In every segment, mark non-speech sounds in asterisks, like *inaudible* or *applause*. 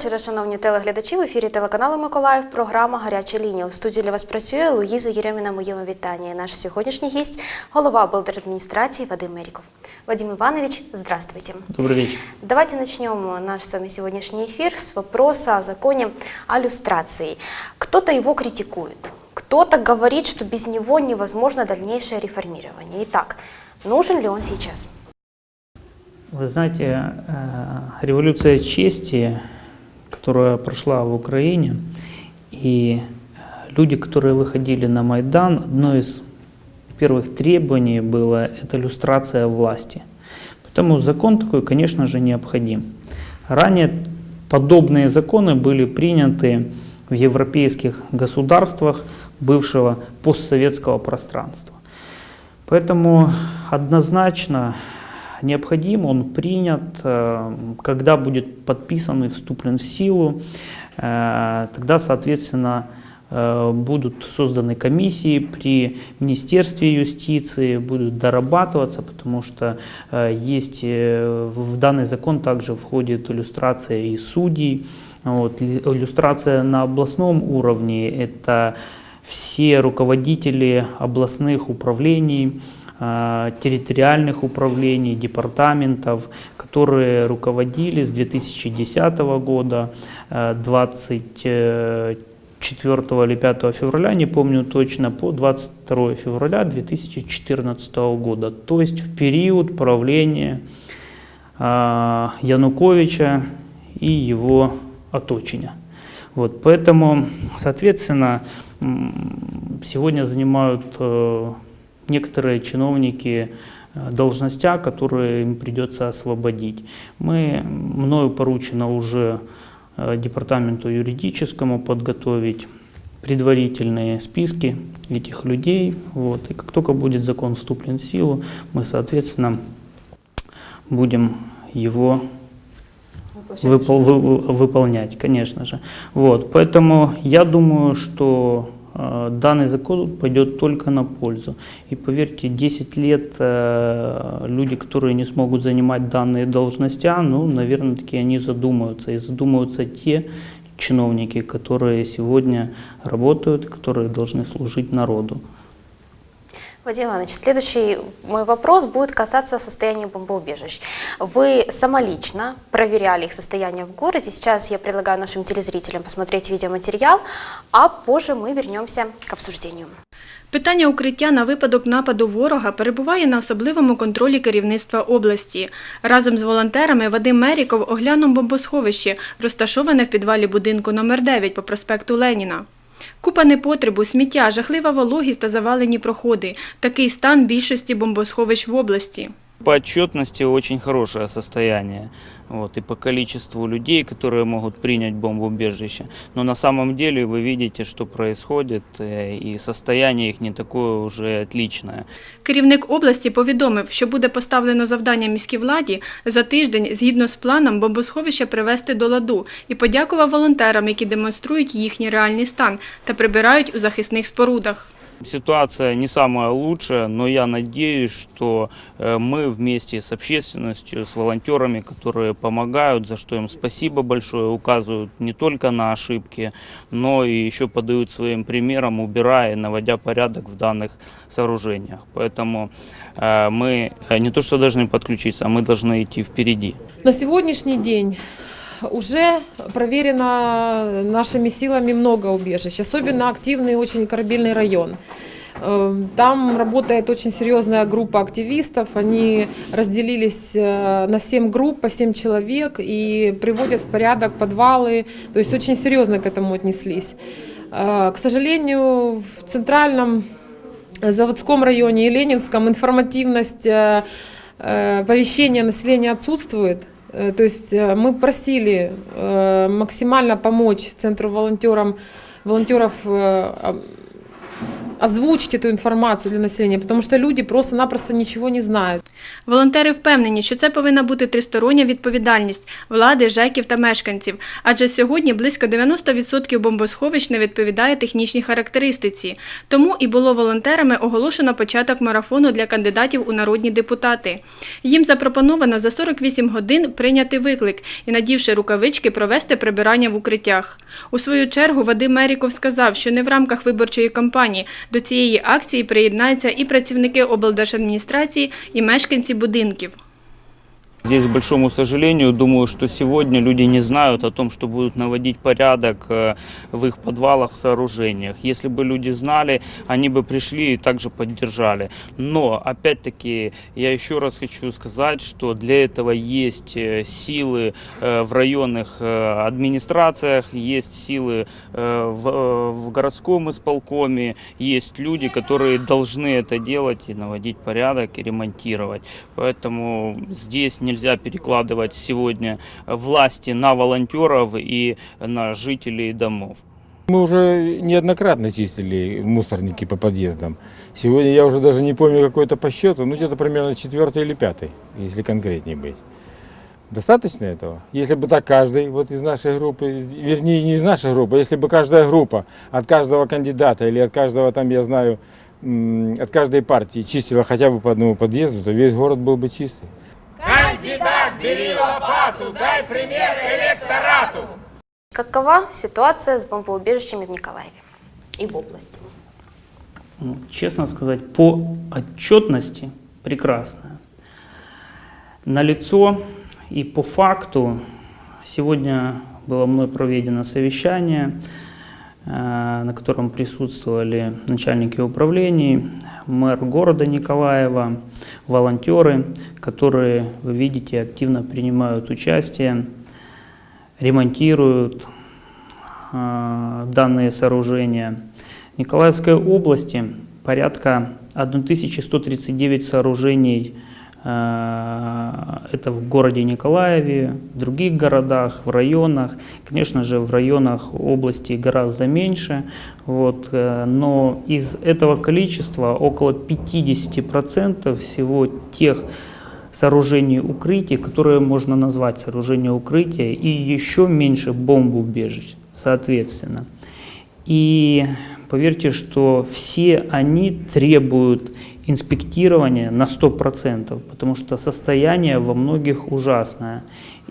Доброго вечора, шановні телеглядачі. В ефірі телеканалу Миколаїв. Програма Гаряча лінія. У студії для вас працює Луїза Єреміна. Моєму вітанні. І Наш сьогоднішній гість голова облдержадминистрации Вадим Мериков. Вадим Иванович, здравствуйте. Добрый вечер. Давайте начнем наш с вами сегодняшний эфир с вопроса о законе о люстрации. Кто-то его критикует, кто-то говорит, что без него невозможно дальнейшее реформирование. Итак, нужен ли он сейчас? Вы знаете, э, революция чести, которая прошла в Украине, и э, люди, которые выходили на Майдан, одно из первых требований было это иллюстрация власти. Поэтому закон такой, конечно же, необходим. Ранее подобные законы были приняты в европейских государствах бывшего постсоветского пространства. Поэтому однозначно необходим, он принят, э, когда будет подписан и вступлен в силу, э, тогда, соответственно, э, будут созданы комиссии при Министерстве юстиции, будут дорабатываться, потому что есть в данный закон также входит иллюстрация и судей. Вот, иллюстрация на областном уровне – это все руководители областных управлений, территориальных управлений, департаментов, которые руководили с 2010 года, э, 24 или 5 февраля, не помню точно, по 22 февраля 2014 года, то есть в период правления э, Януковича и его оточения. Вот, поэтому, соответственно, сегодня занимают э, некоторые чиновники э, должностя, которые им придется освободить. Мы, мною поручено уже э, департаменту юридическому подготовить предварительные списки этих людей. Вот. И как только будет закон вступлен в силу, мы, соответственно, будем его выпол- вы- вы- выполнять, конечно же. Вот, поэтому я думаю, что данный закон пойдет только на пользу. И поверьте, 10 лет э, люди, которые не смогут занимать данные должностя, ну, наверное, таки они задумаются. И задумаются те чиновники, которые сегодня работают, которые должны служить народу. Вадим Иванович, следующий мой вопрос будет касаться состояния бомбоубежищ. Вы самолично проверяли их состояние в городе. Сейчас я предлагаю нашим телезрителям посмотреть видеоматериал, а позже мы вернемся к обсуждению. Питання укриття на випадок нападу ворога перебуває на особливому контролі керівництва області. Разом з волонтерами Вадим Меріков оглянув бомбосховище, розташоване в підвалі будинку номер 9 по проспекту Леніна. Купа непотребу, сміття, жахлива вологість та завалені проходи. Такий стан більшості бомбосховищ в області. По отчетности очень хорошее состояние. Вот, и по количеству людей, которые могут принять бомбоубежище. Но на самом деле вы видите, что происходит, э, и состояние их не такое уже отличное. Керівник області повідомив, що буде поставлено завдання міській владі за тиждень згідно з планом бомбосховище привести до ладу і подякував волонтерам, які демонструють їхній реальний стан та прибирають у захисних спорудах. Ситуация не самая лучшая, но я надеюсь, что э, мы вместе с общественностью, с волонтерами, которые помогают, за что им спасибо большое, указывают не только на ошибки, но и еще подают своим примером, убирая, наводя порядок в данных сооружениях. Поэтому э, мы э, не то что должны подключиться, а мы должны идти впереди. На сегодняшний день уже проверено нашими силами много убежищ, особенно активный очень корабельный район. Э, Там работает очень серьезная группа активистов. Они разделились э, на 7 групп по 7 человек и приводят в порядок подвалы. То есть очень серьезно к этому отнеслись. Э, К сожалению, в центральном заводском районе и Ленинском информативность э, оповещения населения отсутствует. Э, То есть э, мы просили э, максимально помочь центру волонтерам, волонтеров об- озвучить эту информацию для населения, потому что люди просто-напросто ничего не знают. Волонтери впевнені, що це повинна бути тристороння відповідальність влади, ЖЕКів та мешканців, адже сьогодні близько 90% бомбосховищ не відповідає технічній характеристиці. Тому і було волонтерами оголошено початок марафону для кандидатів у народні депутати. Їм запропоновано за 48 годин прийняти виклик і, надівши рукавички, провести прибирання в укриттях. У свою чергу Вадим Меріков сказав, що не в рамках виборчої кампанії до цієї акції приєднаються і працівники облдержадміністрації, і мешканці будинків. Здесь, к большому сожалению, думаю, что сегодня люди не знают о том, что будут наводить порядок э, в их подвалах, сооружениях. Если бы люди знали, они бы пришли и также поддержали. Но, опять-таки, я еще раз хочу сказать, что для этого есть э, силы э, в районных администрациях, есть силы в, в городском исполкоме, есть люди, которые должны это делать и наводить порядок и ремонтировать. Поэтому здесь нельзя перекладывать сегодня власти на волонтеров и на жителей домов. Мы уже неоднократно чистили мусорники по подъездам. Сегодня я уже даже не помню какой то по счету, ну где-то примерно четвертый или пятый, если конкретнее быть. Достаточно этого? Если бы так каждый вот из нашей группы, вернее не из нашей группы, а если бы каждая группа от каждого кандидата или от каждого там, я знаю, от каждой партии чистила хотя бы по одному подъезду, то весь город был бы чистый. Какова ситуация с бомбоубежищами в Николаеве и в области? Ну, честно сказать, по отчетности прекрасная. На лицо и по факту сегодня было мной проведено совещание, э, на котором присутствовали начальники управлений, мэр города Николаева, волонтеры, которые, вы видите, активно принимают участие, ремонтируют э, данные сооружения. В Николаевской области порядка 1139 сооружений это в городе Николаеве, в других городах, в районах. Конечно же, в районах области гораздо меньше. Вот, э, но из этого количества около 50% всего тех сооружений укрытий, которые можно назвать сооружения укрытия, и еще меньше бомбоубежищ, соответственно. И поверьте, что все они требуют инспектирования на 100%, потому что состояние во многих ужасное.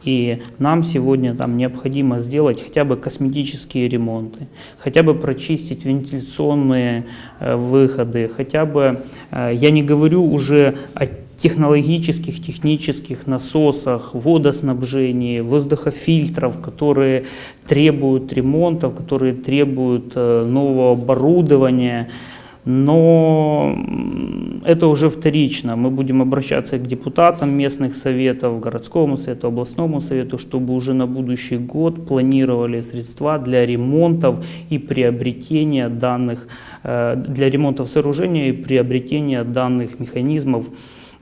И нам сегодня там необходимо сделать хотя бы косметические ремонты, хотя бы прочистить вентиляционные э, выходы, хотя бы, э, я не говорю уже о технологических, технических насосах, водоснабжении, воздухофильтров, которые требуют ремонтов, которые требуют э, нового оборудования. Но это уже вторично. Мы будем обращаться к депутатам местных советов, городскому совету, областному совету, чтобы уже на будущий год планировали средства для ремонтов и приобретения данных, э, для ремонтов сооружения и приобретения данных механизмов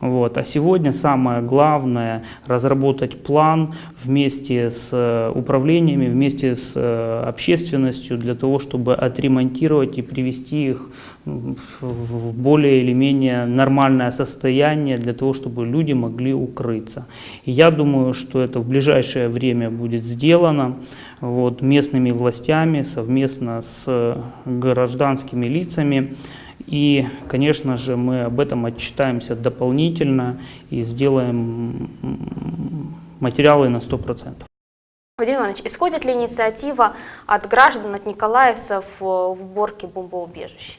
вот. А сегодня самое главное разработать план вместе с э, управлениями, вместе с э, общественностью для того, чтобы отремонтировать и привести их в более или менее нормальное состояние для того, чтобы люди могли укрыться. И я думаю, что это в ближайшее время будет сделано вот, местными властями совместно с гражданскими лицами. И, конечно же, мы об этом отчитаемся дополнительно и сделаем материалы на 100%. Вадим Иванович, исходит ли инициатива от граждан, от николаевцев в уборке бомбоубежищ?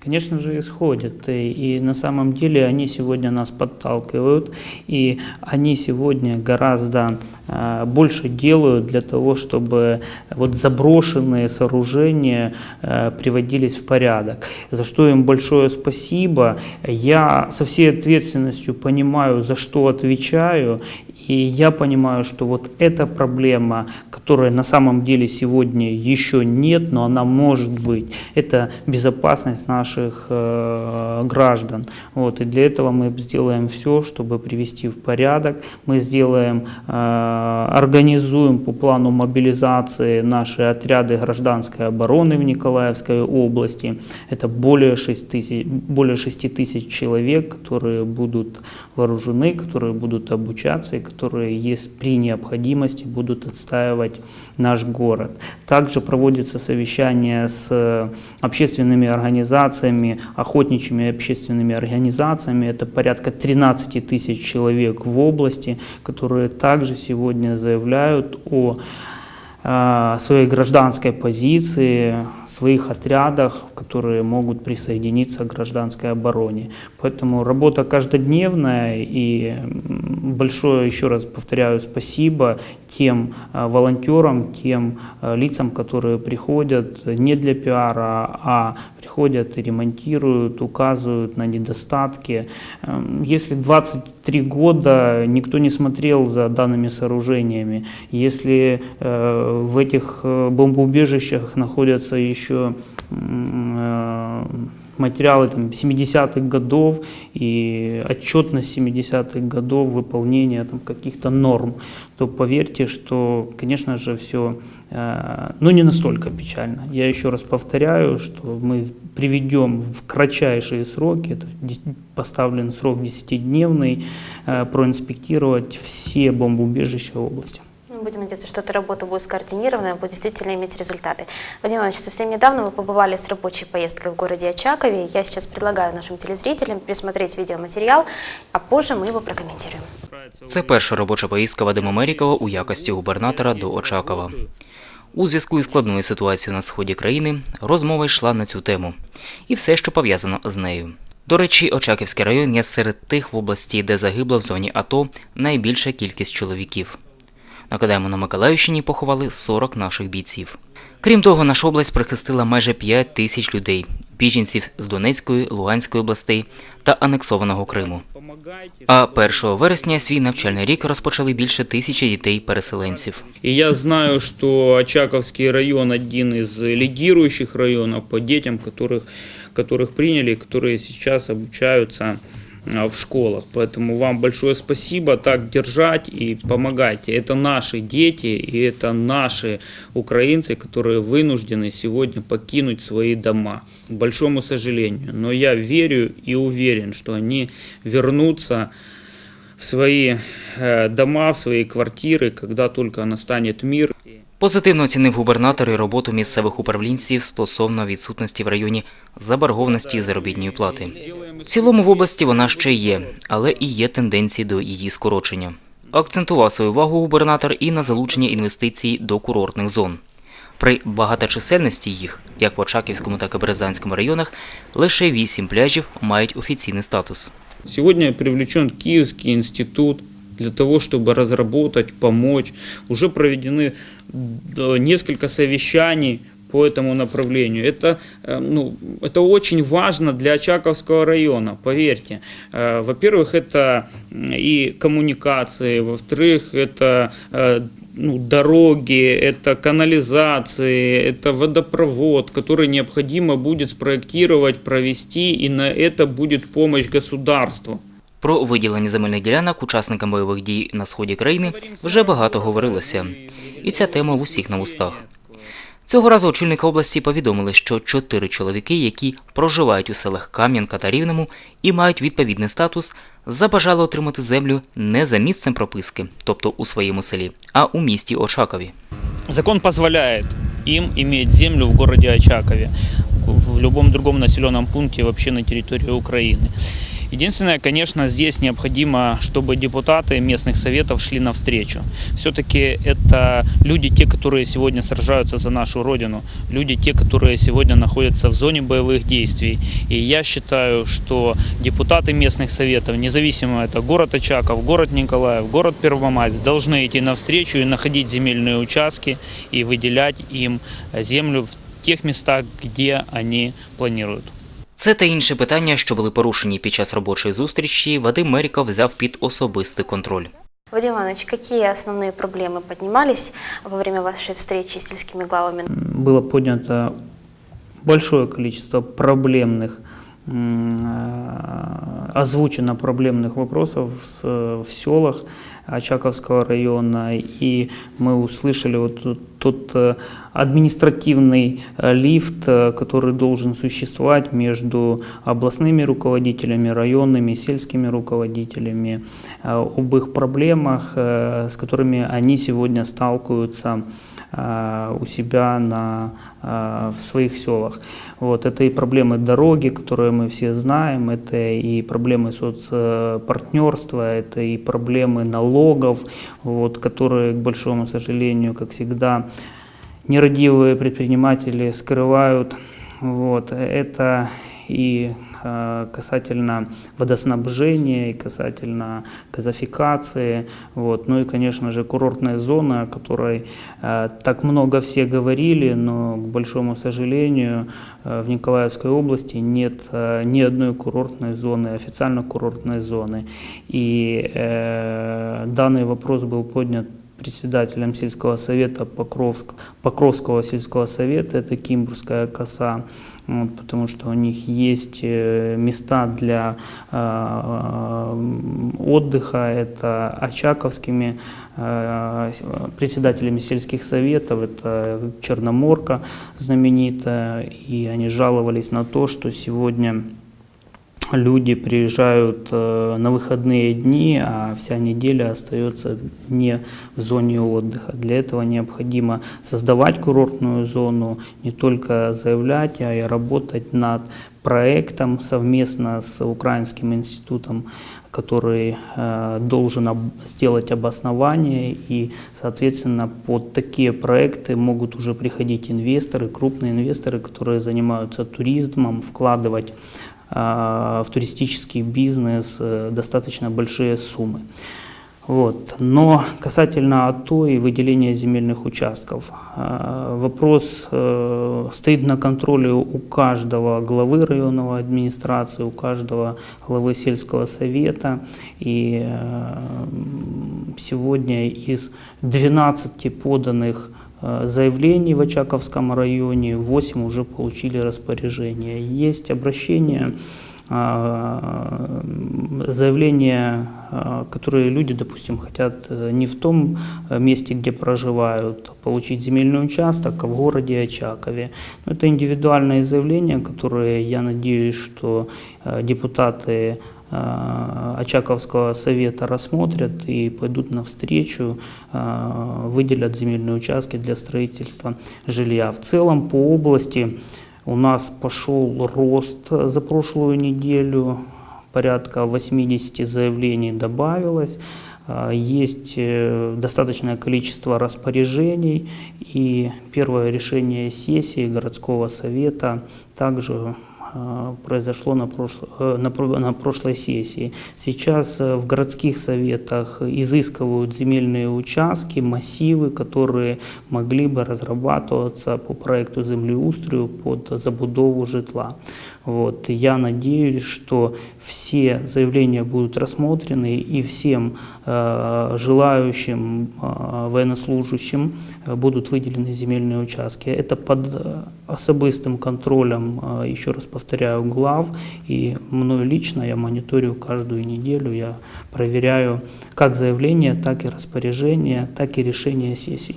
Конечно же, исходят. И, и на самом деле они сегодня нас подталкивают, и они сегодня гораздо э, больше делают для того, чтобы вот заброшенные сооружения э, приводились в порядок. За что им большое спасибо. Я со всей ответственностью понимаю, за что отвечаю, И я понимаю, что вот эта проблема, которая на самом деле сегодня еще нет, но она может быть, это безопасность наших э, граждан. Вот, и для этого мы сделаем все, чтобы привести в порядок. Мы сделаем, э, организуем по плану мобилизации наши отряды гражданской обороны в Николаевской области. Это более 6 тысяч, более 6 тысяч человек, которые будут вооружены, которые будут обучаться и которые, есть при необходимости, будут отстаивать наш город. Также проводится совещание с э, общественными организациями, охотничьими общественными организациями. Это порядка 13 тысяч человек в области, которые также сегодня заявляют о э, своей гражданской позиции, своих отрядах, которые могут присоединиться к гражданской обороне. Поэтому работа каждодневная и большое, еще раз повторяю, спасибо тем э, волонтерам, тем э, лицам, которые приходят не для пиара, а приходят и ремонтируют, указывают на недостатки. Эм, Если 23 года никто не смотрел за данными сооружениями, если э, в этих бомбоубежищах находятся еще материалы там, 70-х годов и отчетность 70-х годов выполнения там, каких-то норм, то поверьте, что, конечно же, все, ну, не настолько печально. Я еще раз повторяю, что мы приведем в кратчайшие сроки, это поставлен срок 10-дневный, э, проинспектировать все бомбоубежища области. Ну, Будем надеяться, что эта работа будет скоординирована и будет действительно иметь результаты. Вадим Иванович, совсем недавно вы побывали с рабочей поездкой в городе Очакове. Я сейчас предлагаю нашим телезрителям пересмотреть видеоматериал, а позже мы его прокомментируем. Це перша робоча поїздка Вадима Мерікова у якості губернатора до Очакова. У зв'язку із складною ситуацією на сході країни розмова йшла на цю тему і все, що пов'язано з нею. До речі, Очаківський район є серед тих в області, де загибла в зоні АТО найбільша кількість чоловіків. Нагадаємо, на Миколаївщині поховали 40 наших бійців. Крім того, наша область прихистила майже 5 тисяч людей, біженців з Донецької, Луганської областей та анексованого Криму. А 1 вересня свій навчальний рік розпочали більше тисячі дітей-переселенців. И я знаю, что Очаковский район один из лидирующих районов по детям, которых, которых приняли, которые сейчас обучаются а, В школах. Поэтому вам большое спасибо, так держать и помогайте. Это наши дети и это наши украинцы, которые вынуждены сегодня покинуть свои дома. К большому сожалению. Но я верю и уверен, что они вернутся в свои э, дома, в свои квартиры, когда только настанет мир. Позитивно оцінив губернатор і роботу місцевих управлінців стосовно відсутності в районі заборгованості заробітної плати. В цілому в області вона ще є, але і є тенденції до її скорочення. Акцентував свою увагу губернатор і на залучення інвестицій до курортних зон. При багаточисельності їх, як в Очаківському, так і Березанському районах, лише вісім пляжів мають офіційний статус. Сегодня привлечен Киевский институт для того, чтобы разработать, помочь. Уже проведены несколько совещаний по этому направлению. Это, э, ну, это очень важно для Очаковского района, поверьте. Э, Во-первых, это и коммуникации, во-вторых, это э, ну, дороги, это канализации, это водопровод, который необходимо будет спроектировать, провести, и на это будет помощь государству. Про виділення земельних ділянок учасникам бойових дій на сході країни вже багато говорилося, і ця тема в усіх на вустах. Цього разу очільника області повідомили, що чотири чоловіки, які проживають у селах Кам'янка та Рівному і мають відповідний статус, забажали отримати землю не за місцем прописки, тобто у своєму селі, а у місті Очакові. Закон позволяет им иметь землю в городе Очакове, в любом другом населенном пункте вообще на территории Украины. Единственное, конечно, здесь необходимо, чтобы депутаты местных советов шли навстречу. Все-таки это люди, те, которые сегодня сражаются за нашу Родину, люди, те, которые сегодня находятся в зоне боевых действий. И я считаю, что депутаты местных советов, независимо это город Очаков, город Николаев, город Первомайск, должны идти навстречу и находить земельные участки и выделять им землю в тех местах, где они планируют. Це та інші питання, що були порушені під час робочої зустрічі, Вадим Меріков взяв під особистий контроль. Вадим Иванович, какие основные проблемы поднимались во время вашей встречи с сельскими главами? было поднято большое количество проблемных, м, э, озвучено проблемных вопросов с- в селах Очаковского района, и мы услышали вот тот э, административный э, лифт, э, который должен существовать между областными руководителями, районными, сельскими руководителями, об их проблемах, с которыми они сегодня сталкиваются у себя на, в своих селах. Вот, это и проблемы дороги, которые мы все знаем, это и проблемы соцпартнерства, это и проблемы налогов, вот, которые, к большому сожалению, как всегда, нерадивые предприниматели скрывают. Вот, это и касательно водоснабжения, и касательно газификации, вот, ну и, конечно же, курортная зона, о которой э, так много все говорили, но, к большому сожалению, э, в Николаевской области нет э, ни одной курортной зоны, официально курортной зоны. И э, данный вопрос был поднят председателем сельского совета Покровск, Покровского сельского совета, это Кимбурская коса, вот, потому что у них есть э, места для э, отдыха, это Очаковскими э, председателями сельских советов, это Черноморка знаменитая, и они жаловались на то, что сегодня люди приезжают э, на выходные дни, а вся неделя остается не в зоне отдыха. Для этого необходимо создавать курортную зону, не только заявлять, а и работать над проектом совместно с Украинским институтом, который э, должен сделать обоснование и, соответственно, под такие проекты могут уже приходить инвесторы, крупные инвесторы, которые занимаются туризмом, вкладывать в туристический бизнес э, достаточно большие суммы. Вот. Но касательно АТО и выделения земельных участков, а, вопрос э, стоит на контроле у каждого главы районного администрации, у каждого главы сельского совета. И э, сегодня из 12 поданных заявлений в Очаковском районе 8 уже получили распоряжение. Есть обращение а, заявления, а, которые люди, допустим, хотят э, не в том э, месте, где проживают, получить земельный участок, а в городе Очакове. Но это индивидуальные заявления, которые, я надеюсь, что э, депутаты э, Очаковского совета рассмотрят и пойдут навстречу, э, выделят земельные участки для строительства жилья. В целом по области у нас пошел рост за прошлую неделю, порядка 80 заявлений добавилось. А, Есть э, достаточное количество распоряжений и первое решение сессии городского совета также а, произошло на, прошло- э, на на прошлой сессии. Сейчас э, в городских советах изыскивают земельные участки, массивы, которые могли бы разрабатываться по проекту землеустрою под забудову житла. Вот. Я надеюсь, что все заявления будут рассмотрены и всем э, желающим э, военнослужащим э, будут выделены земельные участки. Это под э, особистым контролем, э, еще раз повторяю, глав. И мною лично я мониторю каждую неделю, я проверяю как заявления, так и распоряжения, так и решения сессий.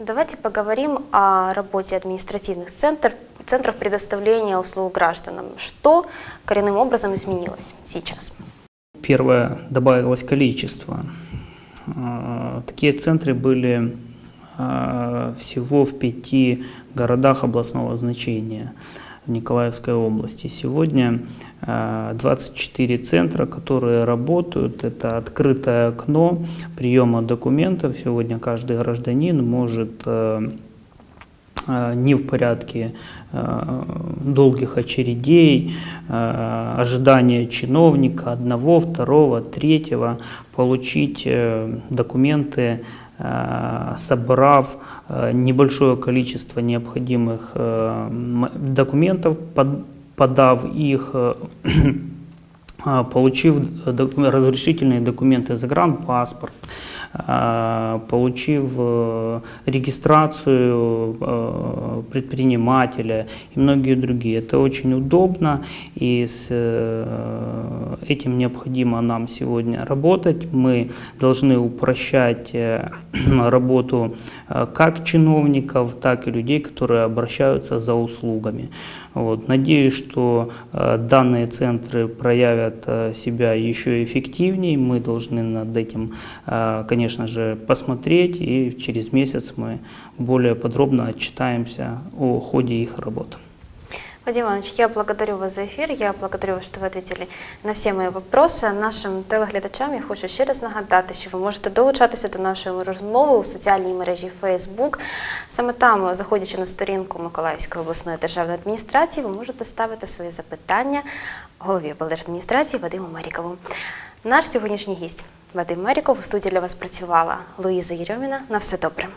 Давайте поговорим о работе административных центров, центров предоставления услуг гражданам. Что коренным образом изменилось сейчас? Первое, добавилось количество. А, Такие центры были а, всего в пяти городах областного значения Николаевской области. Сегодня а, 24 центра, которые работают. Это открытое окно приема документов. Сегодня каждый гражданин может э, э, не в порядке э, долгих очередей, э, ожидания чиновника одного, второго, третьего, получить э, документы, э, собрав э, небольшое количество необходимых э, документов, под- подав их э, *clears throat* получив разрешительные документы загранпаспорт, а, получив э, регистрацию э, предпринимателя и многие другие. Это очень удобно, и с э, этим необходимо нам сегодня работать. Мы должны упрощать *clears throat* работу как чиновников, так и людей, которые обращаются за услугами. Вот. Надеюсь, что э, данные центры проявят э, себя еще эффективнее. Мы должны над этим, э, конечно же, посмотреть, и через месяц мы более подробно отчитаемся о ходе их работы. Вадим Иванович, я благодарю вас за ефір. Я благодарю вас, що ви відповіли на всі мої питання. Нашим телеглядачам я хочу ще раз нагадати, що ви можете долучатися до нашої розмови у соціальній мережі Facebook. Саме там, заходячи на сторінку Миколаївської обласної державної адміністрації, ви можете ставити свої запитання голові облдержадміністрації Вадиму Мерікову. Наш сьогоднішній гість Вадим Меріков у студії для вас працювала Луїза Єрьоміна. На все добре.